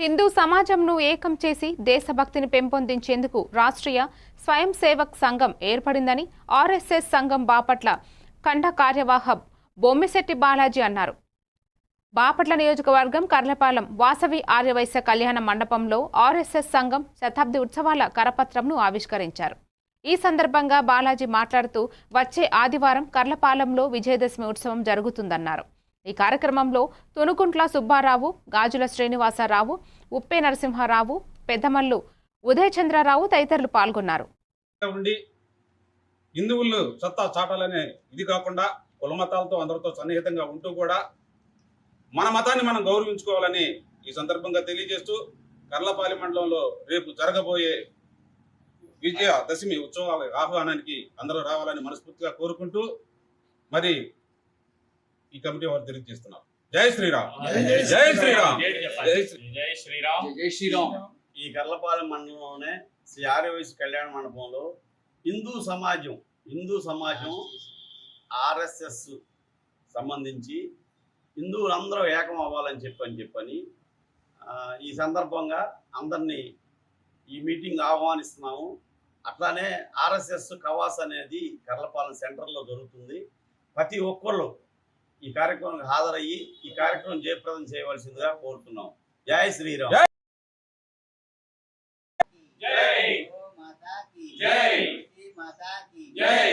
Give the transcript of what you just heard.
హిందూ సమాజంను ఏకం చేసి దేశభక్తిని పెంపొందించేందుకు రాష్ట్రీయ స్వయం సేవక్ సంఘం ఏర్పడిందని ఆర్ఎస్ఎస్ సంఘం బాపట్ల ఖండ కార్యవాహ బొమ్మిశెట్టి బాలాజీ అన్నారు. బాపట్ల నియోజకవర్గం కర్లపాలెం వాసవి ఆర్యవైశ్య కళ్యాణ మండపంలో ఆర్ఎస్ఎస్ సంఘం శతాబ్ది ఉత్సవాల కరపత్రంను ఆవిష్కరించారు. ఈ సందర్భంగా బాలాజీ మాట్లాడుతూ వచ్చే ఆదివారం కర్లపాలెంలో విజయదశమి ఉత్సవం జరుగుతుందన్నారు. ఈ కార్యక్రమంలో తునుకుంట్ల సుబ్బారావు గాజుల శ్రీనివాసరావు ఉప్పే నరసింహారావు పెద్దమల్లు ఉదయచంద్రరావు తదితరులు పాల్గొన్నారు. ఉండి హిందువులు సత్తా చాటాలనే ఇది కాకుండా కులమతాలతో అందరితో సన్నిహితంగా ఉంటూ కూడా మన మతాన్ని మనం గౌరవించుకోవాలని ఈ సందర్భంగా తెలియజేస్తూ కర్లపాలి మండలంలో రేపు జరగబోయే విజయ దశమి ఉత్సవాల ఆహ్వానానికి అందరూ రావాలని మనస్ఫూర్తిగా కోరుకుంటూ మరి ఈ కమిటీ వారు తెలియజేస్తున్నారు జై శ్రీరామ్. జై శ్రీరామ్. జై శ్రీ జై శ్రీరామ్. జై శ్రీరామ్. ఈ కర్లపాలెం మండలంలోనే శ్రీ ఆర్యవయసు కళ్యాణ మండపంలో హిందూ సమాజం హిందూ సమాజం ఆర్ఎస్ఎస్ సంబంధించి హిందువులందరూ ఏకం అవ్వాలని చెప్పని చెప్పని ఆ, ఈ సందర్భంగా అందరినీ ఈ మీటింగ్ ఆహ్వానిస్తున్నాము. అట్లానే ఆర్ఎస్ఎస్ కవాస్ అనేది కర్లపాలెం సెంటర్లో జరుగుతుంది. ప్రతి ఒక్కళ్ళు ఈ కార్యక్రమానికి హాజరయ్యి ఈ కార్యక్రమం జయప్రదం చేయవలసిందిగా కోరుతున్నాం. జై శ్రీరామ్. జై. జై.